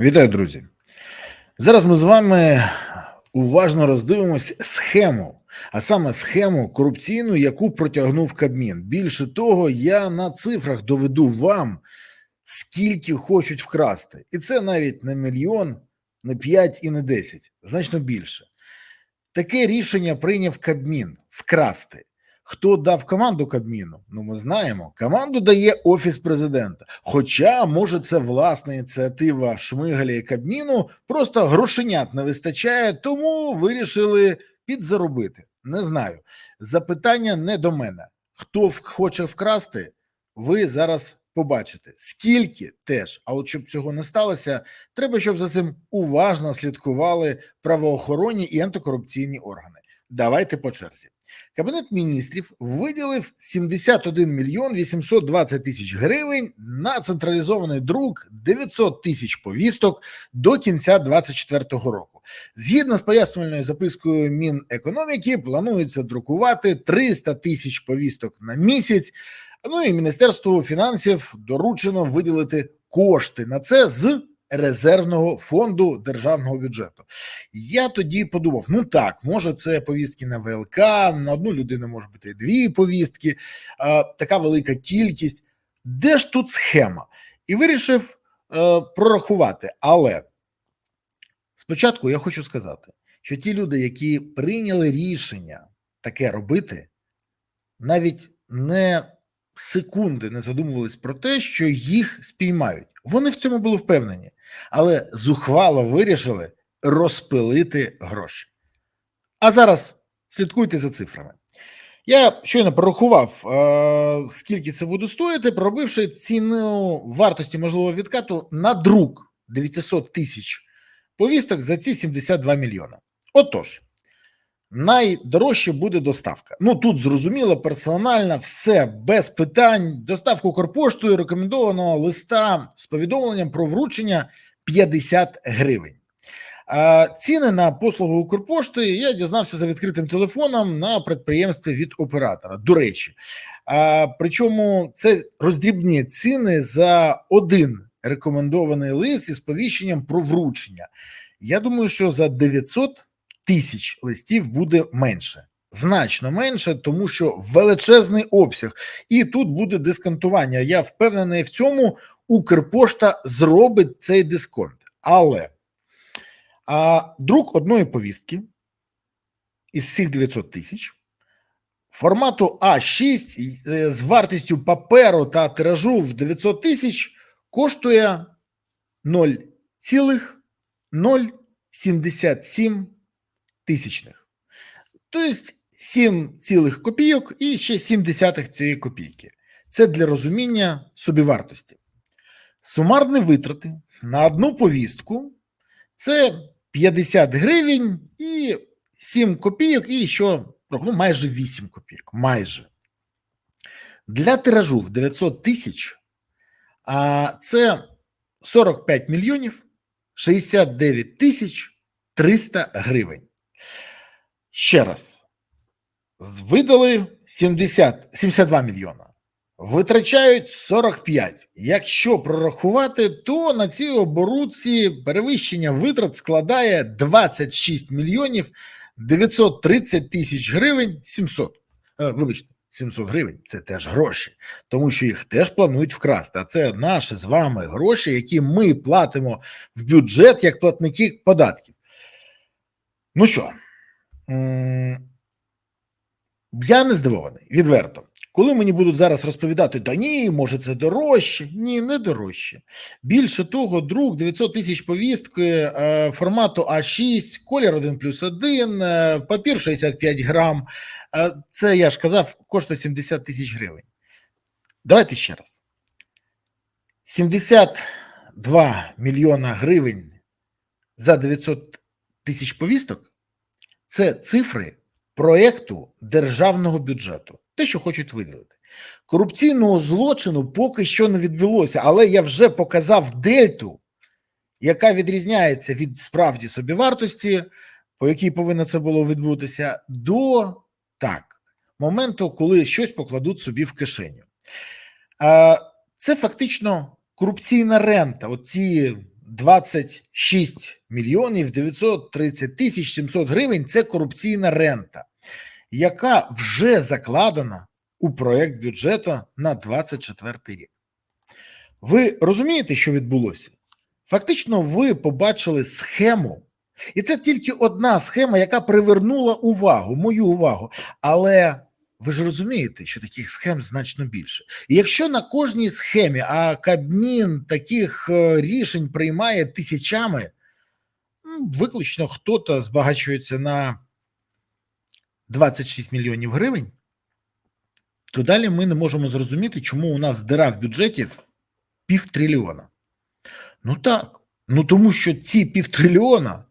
Вітаю, друзі. Зараз ми з вами уважно роздивимось схему, а саме схему корупційну, яку протягнув Кабмін. Більше того, я на цифрах доведу вам, скільки хочуть вкрасти. І це навіть не мільйон, не 5 і не 10, значно більше. Таке рішення прийняв Кабмін вкрасти. Хто дав команду Кабміну? Ну, ми знаємо. Команду дає Офіс президента. Хоча, може, це власна ініціатива Шмигаля і Кабміну, просто грошенят не вистачає, тому вирішили підзаробити. Не знаю. Запитання не до мене. Хто хоче вкрасти, ви зараз побачите. Скільки теж. А от щоб цього не сталося, треба, щоб за цим уважно слідкували правоохоронні і антикорупційні органи. Давайте по черзі. Кабінет міністрів виділив 71 мільйон 820 тисяч гривень на централізований друк 900 тисяч повісток до кінця 2024 року. Згідно з пояснювальною запискою Мінекономіки, планується друкувати 300 тисяч повісток на місяць. Ну і Міністерству фінансів доручено виділити кошти на це з резервного фонду державного бюджету. Я тоді подумав: ну так, може, це повістки на ВЛК, на одну людину може бути дві повістки, а, така велика кількість. Де ж тут схема? І вирішив е, прорахувати. Але спочатку я хочу сказати, що ті люди, які прийняли рішення таке робити, навіть не секунди не задумувались про те, що їх спіймають. Вони в цьому були впевнені, але зухвало вирішили розпилити гроші. А зараз слідкуйте за цифрами. Я щойно порахував, е, скільки це буде стоїти, пробивши ціну вартості можливого відкату на друк 900 тисяч повісток за ці 72 мільйона. Отож, найдорожче буде доставка. Ну тут зрозуміло, персональна, все без питань. Доставку Укрпоштою рекомендованого листа з повідомленням про вручення 50 гривень. Ціни на послугу Укрпошти я дізнався за відкритим телефоном на підприємстві від оператора. До речі, причому це роздрібні ціни за один рекомендований лист із сповіщенням про вручення. Я думаю, що за 900 тисяч листів буде менше. Значно менше, тому що величезний обсяг, і тут буде дисконтування. Я впевнений в цьому. Укрпошта зробить цей дисконт. Але а, друк одної повістки із всіх 900 тисяч формату А6 е, з вартістю паперу та тиражу в 900 тисяч коштує 0,077 тисячних. Тобто 7 цілих копійок і ще 7 десятих цієї копійки. Це для розуміння собівартості. Сумарні витрати на одну повістку це 50 гривень і 7 копійок, і що ну, майже 8 копійок. Майже. Для тиражу в 900 тисяч це 45 мільйонів 69 тисяч 300 гривень. Ще раз. Видали 70, 72 мільйона. Витрачають 45. Якщо прорахувати, то на цій оборудці перевищення витрат складає 26 мільйонів 930 тисяч гривень 700. Е, вибачте, 700 гривень це теж гроші, тому що їх теж планують вкрасти. А це наші з вами гроші, які ми платимо в бюджет як платники податків. Ну що, я не здивований, відверто. Коли мені будуть зараз розповідати, да ні, може це дорожче. Ні, не дорожче. Більше того, друк 900 тисяч повістки е, формату А6, колір 1 плюс 1, е, папір 65 грам. Е, це я ж казав, коштує 70 тисяч гривень. Давайте ще раз. 72 мільйона гривень за 900 тисяч повісток це цифри проєкту державного бюджету, те, що хочуть виділити. Корупційного злочину поки що не відбулося, але я вже показав дельту, яка відрізняється від справді собівартості, по якій повинно це було відбутися, до так, моменту, коли щось покладуть собі в кишеню. Це фактично корупційна рента. Оці 26 мільйонів 930 тисяч 700 гривень це корупційна рента, яка вже закладена у проект бюджету на 24 рік. Ви розумієте, що відбулося? Фактично, ви побачили схему, і це тільки одна схема, яка привернула увагу, мою увагу. Але ви ж розумієте, що таких схем значно більше. І якщо на кожній схемі, а Кабмін таких е, рішень приймає тисячами, виключно хто-то збагачується на 26 мільйонів гривень, то далі ми не можемо зрозуміти, чому у нас дира в бюджеті півтрильйона. Ну так. Ну тому що ці півтрильйона,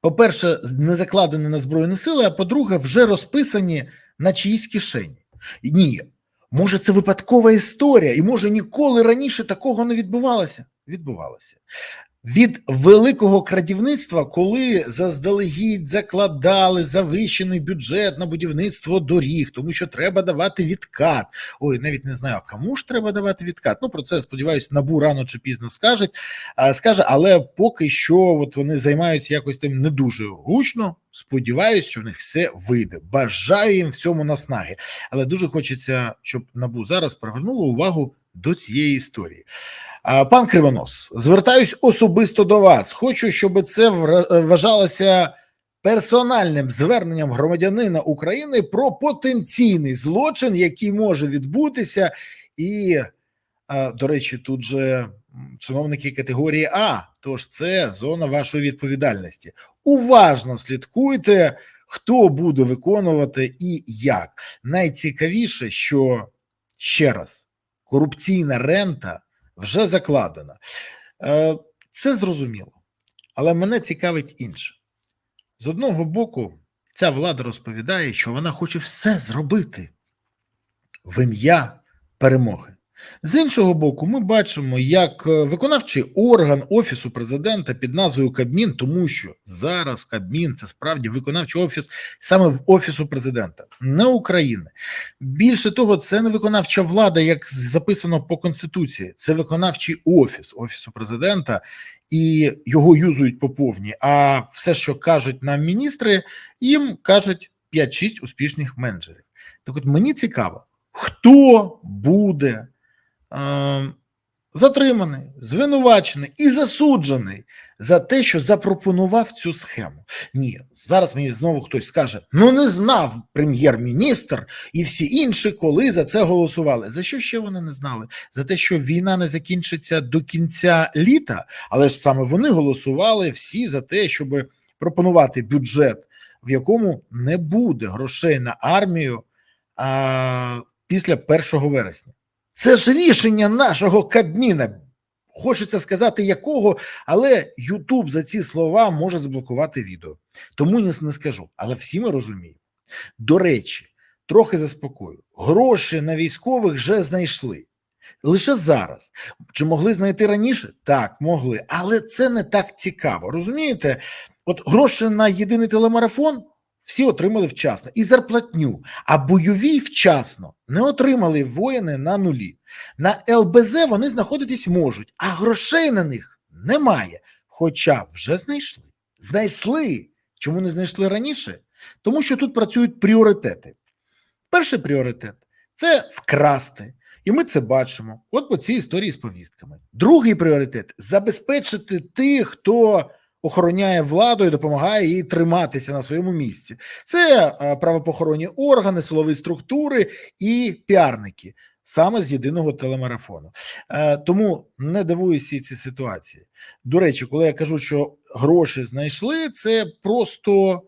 по-перше, не закладені на Збройні сили, а по-друге, вже розписані на чиїсь кишені. Ні, може, це випадкова історія, і може ніколи раніше такого не відбувалося. Відбувалося. Від великого крадівництва, коли заздалегідь закладали завищений бюджет на будівництво доріг, тому що треба давати відкат. Ой, навіть не знаю, кому ж треба давати відкат. Ну про це сподіваюся, набу рано чи пізно скажуть. Скаже, але поки що, от вони займаються якось тим не дуже гучно. Сподіваюсь, що в них все вийде. Бажаю їм в цьому наснаги. Але дуже хочеться, щоб набу зараз привернуло увагу до цієї історії. Пан Кривонос, звертаюсь особисто до вас. Хочу, щоб це вважалося персональним зверненням громадянина України про потенційний злочин, який може відбутися, і, до речі, тут же чиновники категорії А, тож це зона вашої відповідальності. Уважно слідкуйте, хто буде виконувати і як. Найцікавіше, що ще раз корупційна рента вже закладена. Е, Це зрозуміло. Але мене цікавить інше. З одного боку, ця влада розповідає, що вона хоче все зробити в ім'я перемоги. З іншого боку, ми бачимо, як е, виконавчий орган Офісу президента під назвою Кабмін, тому що зараз Кабмін це справді виконавчий офіс саме в Офісу президента, не України. Більше того, це не виконавча влада, як записано по конституції, це виконавчий офіс Офісу президента, і його юзують по повній. А все, що кажуть нам міністри, їм кажуть 5-6 успішних менеджерів. Так от мені цікаво, хто буде затриманий, звинувачений і засуджений за те, що запропонував цю схему. Ні, зараз мені знову хтось скаже: ну не знав прем'єр-міністр і всі інші, коли за це голосували. За що ще вони не знали? За те, що війна не закінчиться до кінця літа, але ж саме вони голосували всі за те, щоб пропонувати бюджет, в якому не буде грошей на армію а, після 1 вересня. Це ж рішення нашого Кабміна. Хочеться сказати, якого, але Ютуб за ці слова може заблокувати відео. Тому не, скажу. Але всі ми розуміємо. До речі, трохи заспокою. Гроші на військових вже знайшли. Лише зараз. Чи могли знайти раніше? Так, могли. Але це не так цікаво. Розумієте? От гроші на єдиний телемарафон всі отримали вчасно і зарплатню, а бойові вчасно не отримали воїни на нулі. На ЛБЗ вони знаходитись можуть, а грошей на них немає. Хоча вже знайшли. Знайшли. Чому не знайшли раніше? Тому що тут працюють пріоритети. Перший пріоритет це вкрасти. І ми це бачимо. От по цій історії з повістками. Другий пріоритет забезпечити тих, хто охороняє владу і допомагає їй триматися на своєму місці. Це е, правопохоронні органи, силові структури і піарники саме з єдиного телемарафону. Е, Тому не дивуюся ці ситуації. До речі, коли я кажу, що гроші знайшли, це просто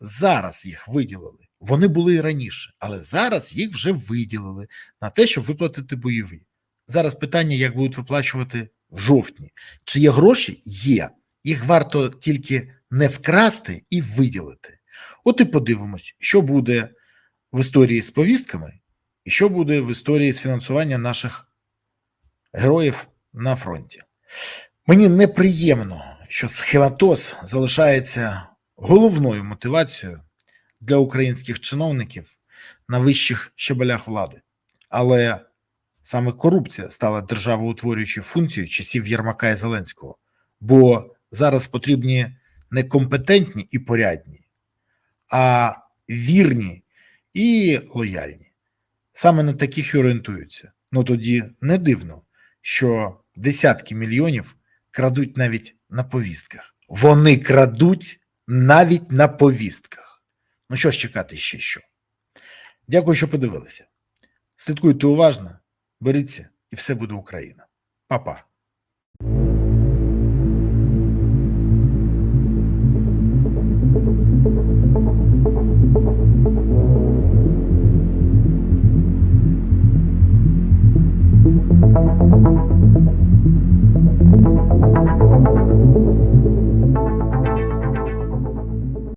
зараз їх виділили. Вони були і раніше, але зараз їх вже виділили на те, щоб виплатити бойові. Зараз питання, як будуть виплачувати в жовтні. Чи є гроші? Є. Їх варто тільки не вкрасти і виділити. От і подивимось, що буде в історії з повістками, і що буде в історії з фінансування наших героїв на фронті. Мені неприємно, що схематоз залишається головною мотивацією для українських чиновників на вищих щебелях влади. Але саме корупція стала державоутворюючою функцією часів Єрмака і Зеленського. бо зараз потрібні не компетентні і порядні, а вірні і лояльні. Саме на таких і орієнтуються. Ну тоді не дивно, що десятки мільйонів крадуть навіть на повістках. Вони крадуть навіть на повістках. Ну що ж чекати ще що? Дякую, що подивилися. Слідкуйте уважно, беріться, і все буде Україна. Па-па.